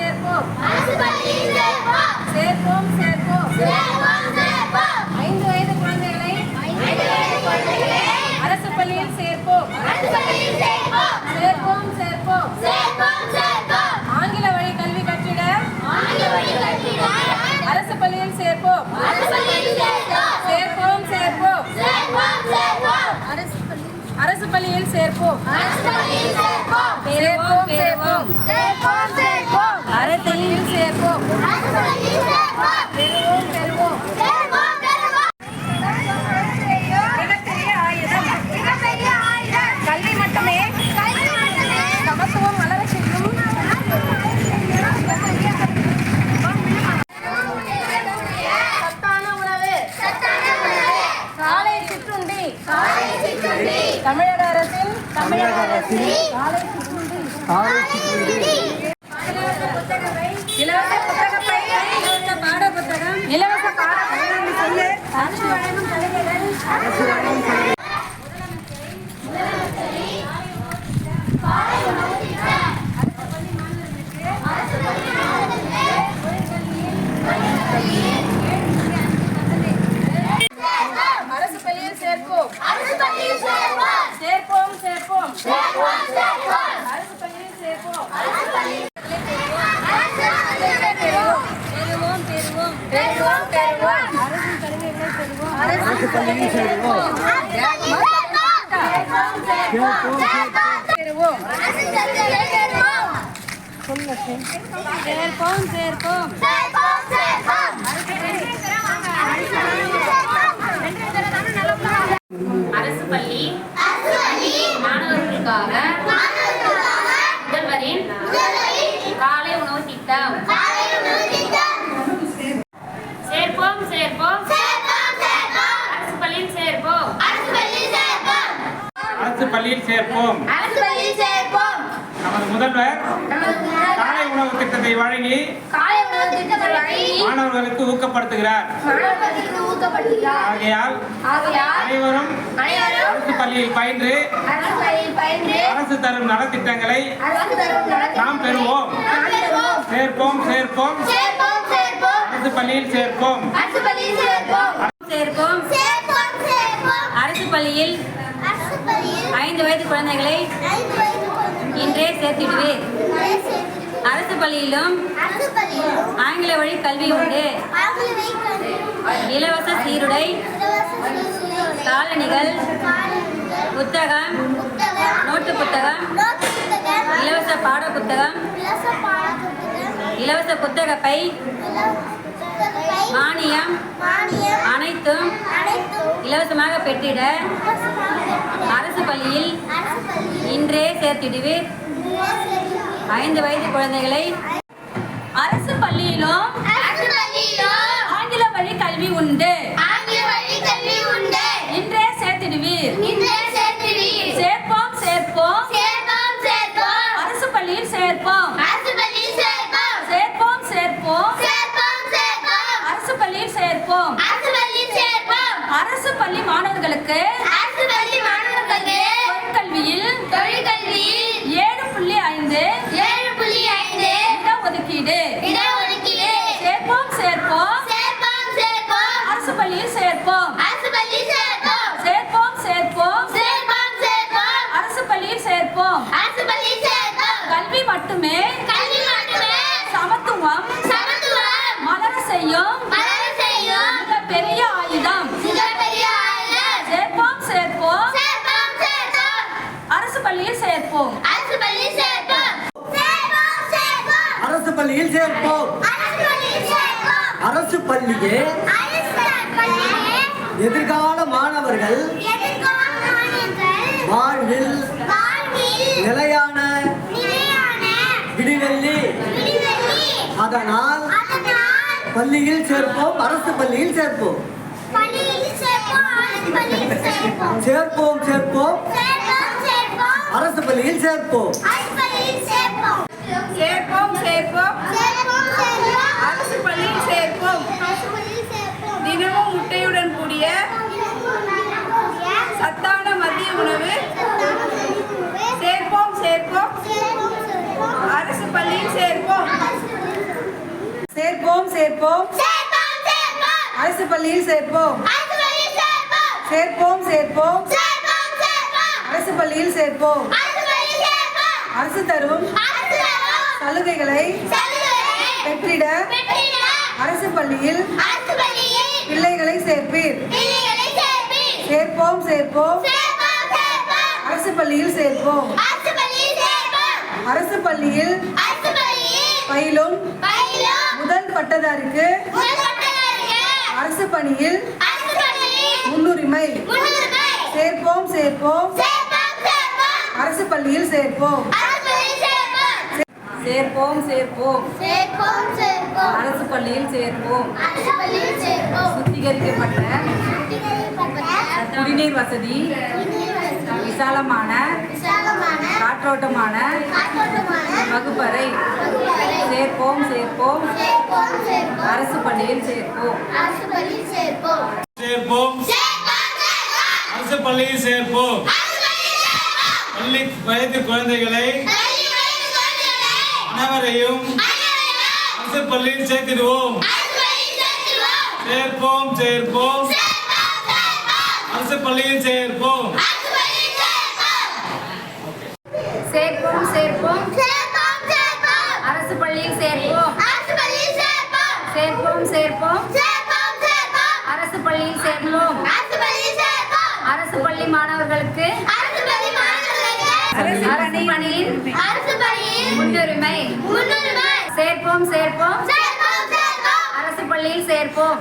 సేపం సేపం சேர்ப்போம். சேர்ப்போம் சேர்ப்போம். சேர்ப்போம் சேர்ப்போம். சேர்ப்போம். தமிழக அரசின் தமிழக அரசின் இலவச புத்தக இலவச பாட புத்தகம் இலவச பாட புத்தகம் அரசு வழங்கும் சலுகைகள் சேர்ப்போம் சேர்ப்போம் அரசு பள்ளி மாணவர்களுக்காக முதல்வரின் காலை உணவு திட்டம். அரசு பள்ளியில் சேர்ப்போம். அரசு நமது முதல்வர் காலை உணவு திட்டத்தை வழங்கி காலை மாணவர்களுக்கு ஊக்கப்படுத்துகிறார். ஆகையால் அனைவரும் அரசு பள்ளியில் பயின்று அரசு தரும் நலத்திட்டங்களை நாம் பெறுவோம். சேர்ப்போம் சேர்ப்போம். அரசு பள்ளியில் சேர்ப்போம் சேர்ப்போம். அரசு பள்ளியில் ஐந்து வயது குழந்தைகளை இன்றே சேர்த்திடுவீர் அரசு பள்ளியிலும் ஆங்கில வழி கல்வி உண்டு. இலவச சீருடை காலணிகள் புத்தகம் நோட்டு புத்தகம் இலவச பாட புத்தகம் இலவச புத்தக பை மானியம் அனைத்தும் இலவசமாக பெற்றிட அரசு பள்ளியில் இன்றே சேர்த்திடுவீர் ஐந்து வயது குழந்தைகளை அரசு பள்ளியிலும் ஆங்கில பள்ளி கல்வி உண்டு. பள்ளிக்கு எதிர்கால மாணவர்கள் வாழ்வில் நிலையான விடிவெள்ளி. அதனால் பள்ளியில் சேர்ப்போம் அரசு பள்ளியில் சேர்ப்போம். சேர்ப்போம் சேர்ப்போம். அரசு பள்ளியில் சேர்ப்போம். சேர்ப்போம் சேர்ப்போம். சத்தான மதிய உணவு. சேர்ப்போம் சேர்ப்போம். அரசு பள்ளியில் சேர்ப்போம். சேர்ப்போம் சேர்ப்போம். அரசு பள்ளியில் சேர்ப்போம். சேர்ப்போம் சேர்ப்போம். அரசு பள்ளியில் சேர்ப்போம். அரசு தரும் சலுகைகளை பெற்றிட அரசு பள்ளியில் பிள்ளைகளை சேர்ப்பீர். சேர்ப்போம். அரசு பள்ளியில் சேர்ப்போம். அரசு பள்ளியில் பயிலும் முதல் பட்டதாரிக்கு அரசு பணியில் முன்னுரிமை. சேர்ப்போம் சேர்ப்போம். அரசு பள்ளியில் சேர்ப்போம். சேர்ப்போம் சேர்ப்போம். சேர்ப்போம் சேர்ப்போம். அரசு பள்ளியில் சேர்ப்போம். அரசு பள்ளியில் சேர்ப்போம். சுத்திகரிக்கப்பட்ட சுத்திகரிக்கப்பட்ட குடிநீர் வசதி விசாலமான காற்றோட்டமான வகுப்பறை. சேர்ப்போம் சேர்ப்போம். அரசு பள்ளியில் சேர்ப்போம். சேர்ப்போம். அரசு பள்ளியில் சேர்ப்போம். பள்ளி வயது குழந்தைகளை அனைவரையும் அரசு பள்ளியில் சேர்த்திடுவோம். சேர்ப்போம் சேர்ப்போம். அரசு பள்ளியில் சேர்ப்போம். சேர்ப்போம். சேர்ப்போம். அரசு பள்ளியில் சேர்ப்போம். சேர்ப்போம். சேர்ப்போம் அரசு பள்ளியில் சேர்ப்போம். அரசு பள்ளி மாணவர்களுக்கு அரசு பள்ளியில் முன்னுரிமை. சேர்ப்போம் சேர்ப்போம். அரசு பள்ளியில் சேர்ப்போம்.